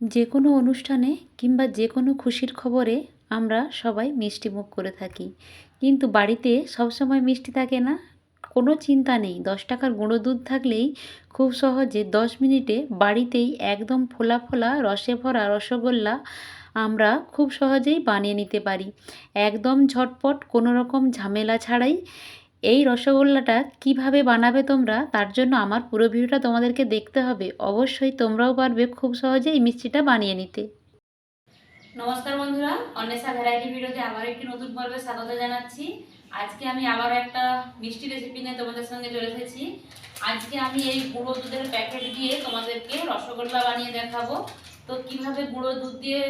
যে কোনো অনুষ্ঠানে কিংবা যে কোনো খুশির খবরে আমরা সবাই মিষ্টি মুখ করে থাকি। কিন্তু বাড়িতে সবসময় মিষ্টি থাকে না, কোনো চিন্তা নেই। দশ টাকার গুঁড়ো দুধ থাকলেই খুব সহজে দশ মিনিটে বাড়িতেই একদম ফোলা ফোলা রসে ভরা রসগোল্লা আমরা খুব সহজেই বানিয়ে নিতে পারি। একদম ঝটপট কোনো রকম ঝামেলা ছাড়াই এই রসগোল্লাটা কীভাবে বানাবে তোমরা, তার জন্য আমার পুরো ভিডিওটা তোমাদেরকে দেখতে হবে। অবশ্যই তোমরাও পারবে খুব সহজে এই মিষ্টিটা বানিয়ে নিতে। নমস্কার বন্ধুরা, অন্বেষা ভ্যারাইটি ভিডিওতে আবার একটি নতুন পর্বে স্বাগত জানাচ্ছি। আজকে আমি আবার একটা মিষ্টি রেসিপি নিয়ে তোমাদের সঙ্গে চলে এসেছি। আজকে আমি এই গুঁড়ো দুধের প্যাকেট দিয়ে তোমাদেরকে রসগোল্লা বানিয়ে দেখাবো। তো কীভাবে গুঁড়ো দুধ দিয়ে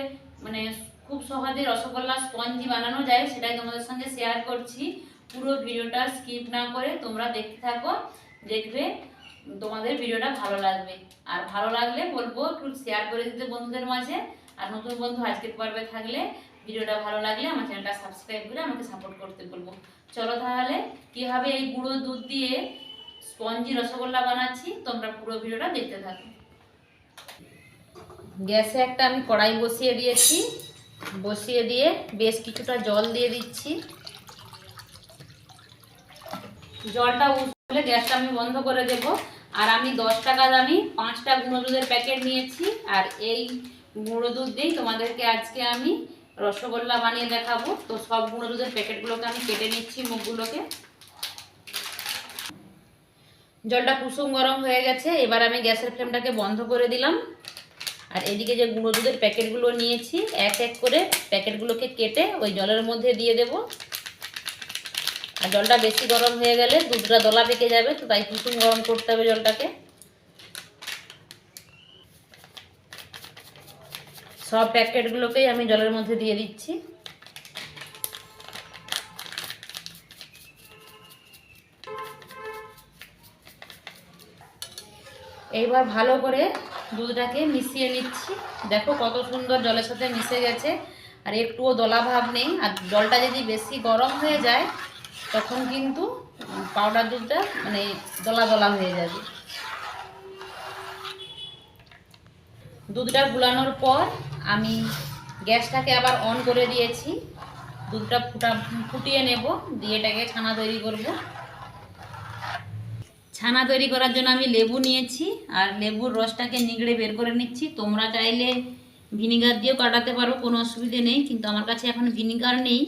মানে খুব সহজে রসগোল্লা স্পঞ্জি বানানো যায় সেটাই তোমাদের সঙ্গে শেয়ার করছি। পুরো ভিডিওটা স্কিপ না করে তোমরা দেখতে থাকো, দেখবে তোমাদের ভিডিওটা ভালো লাগবে। আর ভালো লাগলে বলব একটু শেয়ার করে দিতে বন্ধুদের মাঝে। আর নতুন বন্ধু আজকের পর্বে থাকলে ভিডিওটা ভালো লাগলে আমার চ্যানেলটা সাবস্ক্রাইব করে আমাকে সাপোর্ট করতে বলব। চলো তাহলে, কীভাবে এই গুঁড়ো দুধ দিয়ে স্পঞ্জি রসগোল্লা বানাচ্ছি, তোমরা পুরো ভিডিওটা দেখতে থাকো। গ্যাসে একটা আমি কড়াই বসিয়ে দিয়েছি। বসিয়ে দিয়ে বেশ কিছুটা জল দিয়ে দিচ্ছি। জলটা উঠলে গ্যাসটা আমি বন্ধ করে দেব। আর আমি দশ টাকা দামি পাঁচটা গুঁড়ো দুধের প্যাকেট নিয়েছি। আর এই গুঁড়ো দুধ দিয়েই তোমাদেরকে আজকে আমি রসগোল্লা বানিয়ে দেখাবো। তো সব গুঁড়ো দুধের প্যাকেটগুলোকে আমি কেটে নিচ্ছি মুখগুলোকে। জলটা কুসুম গরম হয়ে গেছে। এবার আমি গ্যাসের ফ্লেমটাকে বন্ধ করে দিলাম। আর এদিকে যে গুঁড়ো দুধের প্যাকেটগুলো নিয়েছি, এক এক করে প্যাকেটগুলোকে কেটে ওই জলের মধ্যে দিয়ে দেবো। আর জলটা বেশি গরম হয়ে গেলে দুধটা দলা পেকে যাবে, তো তাই কুসুম গরম করতে হবে জলটাকে। সব প্যাকেটগুলোকেই আমি জলের মধ্যে দিয়ে দিচ্ছি। এইবার ভালো করে দুধটাকে মিশিয়ে নিচ্ছি। দেখো কত সুন্দর জলের সাথে মিশে গেছে, আর একটুও দলা ভাব নেই। আর জলটা যদি বেশি গরম হয়ে যায় তখন কিন্তু পাউডার দুধটা মানে দলা দলা হয়ে যাবে। দুধটা গুলানোর পর আমি গ্যাসটাকে আবার অন করে দিয়েছি। দুধটা ফুটা, ফুটিয়ে নেব, দিয়ে এটাকে ছানা তৈরি করব। ছানা তৈরি করার জন্য আমি লেবু নিয়েছি, আর লেবুর রসটাকে নিগড়ে বের করে নিচ্ছি। তোমরা চাইলে ভিনিগার দিয়েও কাটাতে পারো, কোনো অসুবিধে নেই, কিন্তু আমার কাছে এখন ভিনিগার নেই।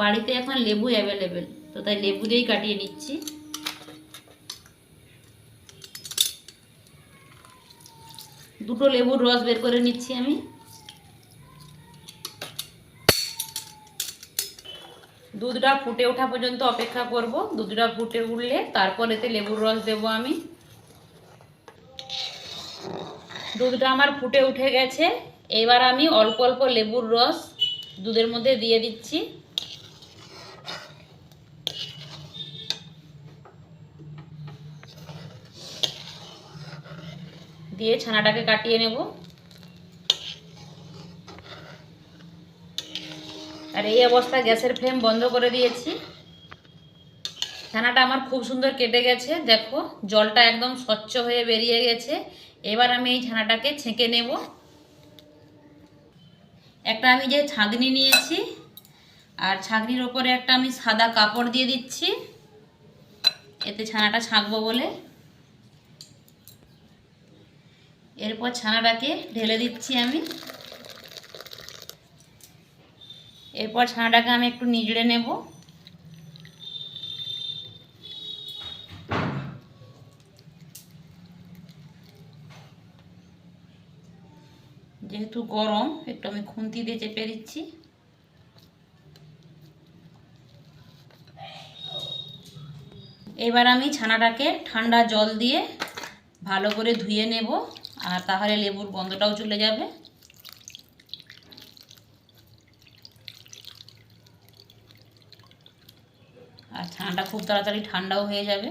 বাড়িতে এখন লেবু অ্যাভেলেবেল তো তাই লেবু দিয়েই কাটিয়ে নিচ্ছি। দুটো লেবুর রস বের করে নিচ্ছি আমি। দুধটা ফুটে ওঠা পর্যন্ত অপেক্ষা করব। দুধটা ফুটে উঠলে তারপর এতে লেবুর রস দেব আমি। দুধটা আমার ফুটে উঠে গেছে। এবার আমি অল্প অল্প লেবুর রস দুধের মধ্যে দিয়ে দিচ্ছি। দিয়ে ছানাটাকে কাটিয়ে নেব। আর এই অবস্থা গ্যাসের ফ্লেম বন্ধ করে দিয়েছি। ছানাটা আমার খুব সুন্দর কেটে গেছে। দেখো, জলটা একদম স্বচ্ছ হয়ে বেরিয়ে গেছে। এবার আমি এই ছানাটাকে ছেঁকে নেব। একটা আমি যে ছাঁকনি নিয়েছি, আর ছাঁকনির ওপরে একটা আমি সাদা কাপড় দিয়ে দিচ্ছি। এতে ছানাটা ছাঁকবো বলে। এরপর ছানাটাকে ঢেলে দিচ্ছি আমি। এরপর ছানাটাকে আমি একটু নিগড়ে নেব। যেহেতু গরম, একটু আমি খুন্তি দিয়ে চেপে দিচ্ছি। এবার আমি ছানাটাকে ঠান্ডা জল দিয়ে ভালো করে ধুয়ে নেব। আর তাহলে লেবুর গন্ধটাও চলে যাবে। আর ছানাটা খুব তাড়াতাড়ি ঠান্ডাও হয়ে যাবে।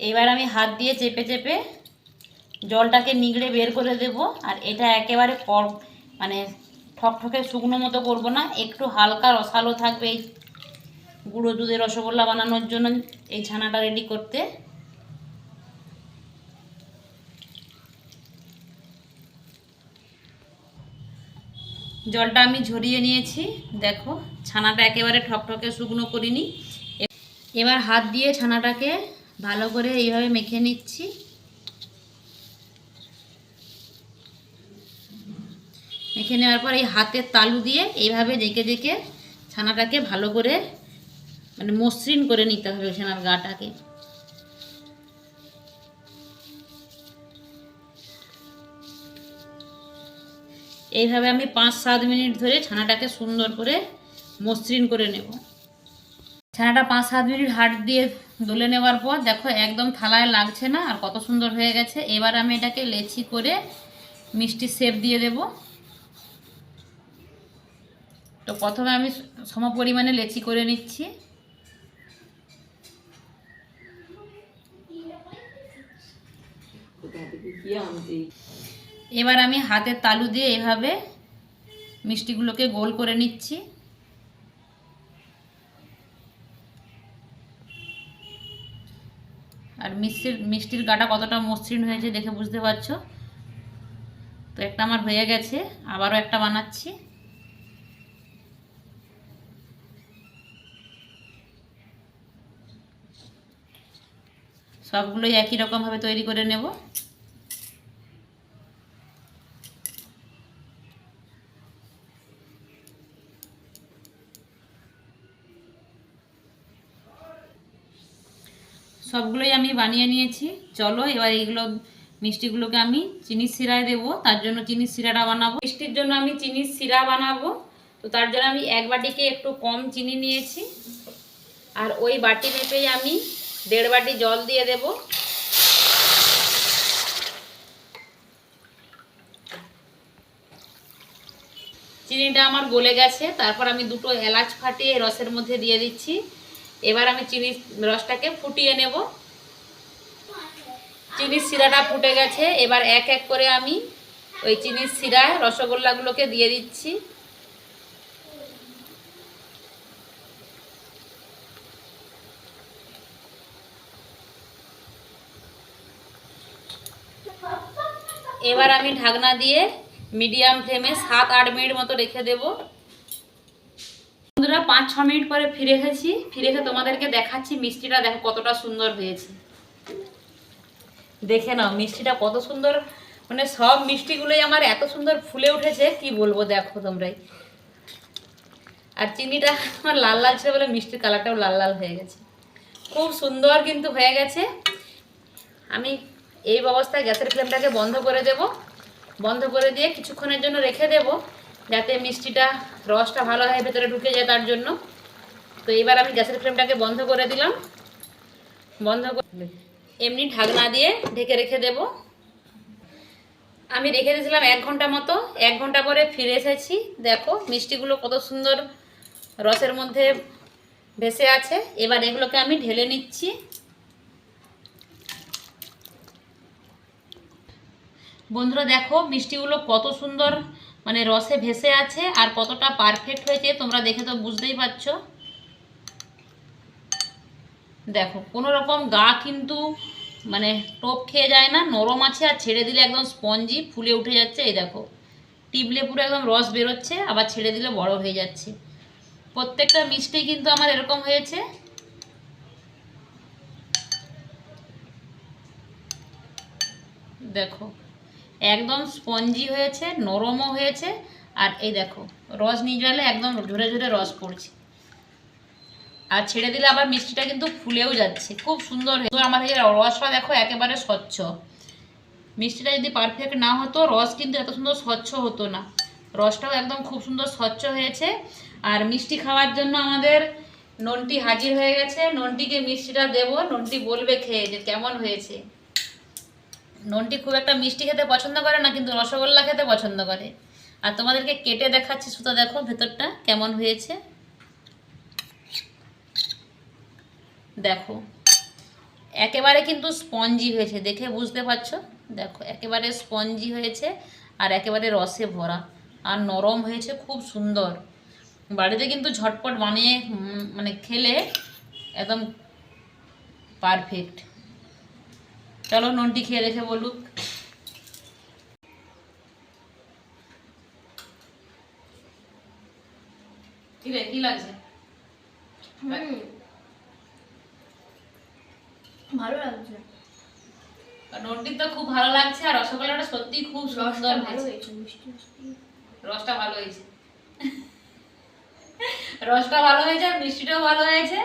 এবার আমি হাত দিয়ে চেপে চেপে জলটাকে নিগড়ে বের করে দেব। আর এটা একেবারে কর মানে ঠকঠকে শুকনো মতো করব না, একটু হালকা রসালো থাকবে এই গুঁড়ো দুধের রসগোল্লা বানানোর জন্য এই ছানাটা রেডি করতে। জলটা আমি ঝরিয়ে নিয়েছি, দেখো, ছানাটা একেবারে ঠকঠকে শুকনো করিনি। এবার হাত দিয়ে ছানাটাকে ভালো করে এইভাবে মেখে নিচ্ছি। মেখে নেওয়ার পর এই হাতের তালু দিয়ে এইভাবে ডেকে ডেকে ছানাটাকে ভালো করে মানে মসৃণ করে নিতে হবে ছানার গাটাকে। এইভাবে আমি পাঁচ সাত মিনিট ধরে ছানাটাকে সুন্দর করে মসৃণ করে নেব। ছানাটা পাঁচ সাত মিনিট হাট দিয়ে দলে নেওয়ার পর দেখো একদম থালায় লাগছে না আর কত সুন্দর হয়ে গেছে। এবার আমি এটাকে লেচি করে মিষ্টি শেপ দিয়ে দেব। তো প্রথমে আমি সম পরিমাণে লেচি করে নিচ্ছি। এবার আমি হাতের তালু দিয়ে এভাবে মিষ্টিগুলোকে গোল করে নিচ্ছি। আর মিষ্টির মিষ্টির গাটা কতটা মসৃণ হয়েছে দেখে বুঝতে পারছ? তো একটা আমার হয়ে গেছে, আবারও একটা বানাচ্ছি। সবগুলোই একই রকমভাবে তৈরি করে নেব। সবগুলোই আমি বানিয়ে নিয়েছি। চলো, এবার এইগুলো, মিষ্টিগুলোকে আমি চিনির শিরায় দেবো। তার জন্য চিনির শিরাটা বানাবো। মিষ্টির জন্য আমি চিনির শিরা বানাবো। তো তার জন্য আমি এক বাটিকে একটু কম চিনি নিয়েছি। আর ওই বাটি মেপেই আমি দেড় বাটি জল দিয়ে দেব। চিনিটা আমার গলে গেছে। তারপর আমি দুটো এলাচ ফাটিয়ে রসের মধ্যে দিয়ে দিচ্ছি। এবার আমি চিনি রসটাকে ফুটিয়ে নেব। চিনির শিরাটা ফুটে গেছে। এবার এক এক করে আমি ওই চিনির শিরায় রসগোল্লাগুলোকে দিয়ে দিচ্ছি। এবার আমি ঢাকনা দিয়ে মিডিয়াম ফ্লেমে সাত আট মিনিট মতো রেখে দেব। বন্ধুরা পাঁচ ছ মিনিট পরে ফিরে এসেছি ফিরে এসে তোমাদেরকে দেখাচ্ছি মিষ্টিটা, দেখো কতটা সুন্দর হয়েছে। দেখে নাও মিষ্টিটা কত সুন্দর। মানে সব মিষ্টিগুলোই আমার এত সুন্দর ফুলে উঠেছে, কি বলব দেখো তোমরাই। আর চিনিটা আমার লাল লাল ছিল বলে মিষ্টির কালারটাও লাল লাল হয়ে গেছে। খুব সুন্দর কিন্তু হয়ে গেছে। আমি এই অবস্থায় গ্যাসের ফ্লেমটাকে বন্ধ করে দেব। বন্ধ করে দিয়ে কিছুক্ষণের জন্য রেখে দেব। যাতে মিষ্টিটা, রসটা ভালোভাবে ভেতরে ঢুকে যায় তার জন্য। তো এবার আমি গ্যাসের ফ্লেমটাকে বন্ধ করে দিলাম। বন্ধ করে এমনি ঢাকনা দিয়ে ঢেকে রেখে দেব। আমি রেখে দিয়েছিলাম এক ঘণ্টা মতো। এক ঘণ্টা পরে ফিরে এসেছি। দেখো, মিষ্টিগুলো কত সুন্দর রসের মধ্যে ভেসে আছে। এবার এগুলোকে আমি ঢেলে নিচ্ছি। বন্ধুরা, দেখো মিষ্টিগুলো কত সুন্দর মানে রসে ভেসে আছে আর কতটা পারফেক্ট হয়েছে তোমরা দেখে তো বুঝতেই পারছ। দেখো, কোনো রকম গা কিন্তু মানে টোপ খেয়ে যায় না, নরম আছে আর ছেড়ে দিলে একদম স্পঞ্জি ফুলে উঠে যাচ্ছে, এই দেখো। টিপলে পুরো একদম রস বেরোচ্ছে, আবার ছেড়ে দিলে বড় হয়ে যাচ্ছে। প্রত্যেকটা মিষ্টি কিন্তু আমার এরকম হয়েছে। দেখো একদম স্পঞ্জি হয়েছে, নরমও হয়েছে, আর এই দেখো, রস নিয়ে একদম ঝরে ঝরে রস পড়ছে। আর ছেড়ে দিলে আবার মিষ্টিটা কিন্তু ফুলেও যাচ্ছে, খুব সুন্দর আমার এই রসটা দেখো একেবারে স্বচ্ছ। মিষ্টিটা যদি পারফেক্ট না হতো, রস কিন্তু এত সুন্দর স্বচ্ছ হতো না। রসটাও একদম খুব সুন্দর স্বচ্ছ হয়েছে। আর মিষ্টি খাওয়ার জন্য আমাদের ননটি হাজির হয়ে গেছে। ননটিকে মিষ্টিটা দেবো, ননটি বলবে খেয়ে যে কেমন হয়েছে। ননটি খুব একটা মিষ্টি খেতে পছন্দ করে না, কিন্তু রসগোল্লা খেতে পছন্দ করে। আর তোমাদেরকে কেটে দেখাচ্ছি, সুতো দেখো ভেতরটা কেমন হয়েছে। দেখো, একেবারে কিন্তু স্পঞ্জি হয়েছে, দেখে বুঝতে পারছ? দেখো, একেবারে স্পঞ্জি হয়েছে আর একেবারে রসে ভরা। আর নরম হয়েছে, খুব সুন্দর। বাড়িতে কিন্তু ঝটপট বানিয়ে মানে খেলে একদম পারফেক্ট চলো ননটি খেয়ে দেখে বলুক। কি রে কি লাগছে ভালো লাগছে। ননটি তো খুব ভালো লাগছে আর রসগোল্লাটা সত্যি খুব সুন্দর হয়েছে। রসটা ভালো হয়েছে। রসটা ভালো হয়েছে আর মিষ্টিটাও ভালো হয়েছে।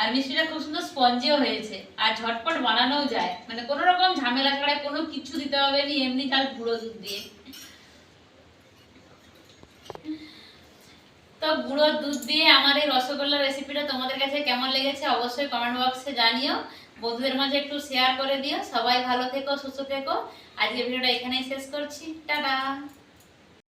আর মিষ্টিটা খুব সুন্দর স্পঞ্জিও হয়েছে। আর ঝটপট বানানোও যায়। মানে কোনো রকম ঝামেলা ছাড়া কোনো কিছু দিতে হবে না, এমনি কাল গুঁড়ো দুধ দিয়ে। তো গুঁড়ো দুধ দিয়ে আমার এই রসগোল্লা রেসিপিটা তোমাদের কাছে কেমন লেগেছে অবশ্যই কমেন্ট বক্সে জানিও। বন্ধুদের মাঝে একটু শেয়ার করে দিও। সবাই ভালো থেকো, সুস্থ থেকো। আজকে ভিডিওটা এখানেই শেষ করছি। টাটা!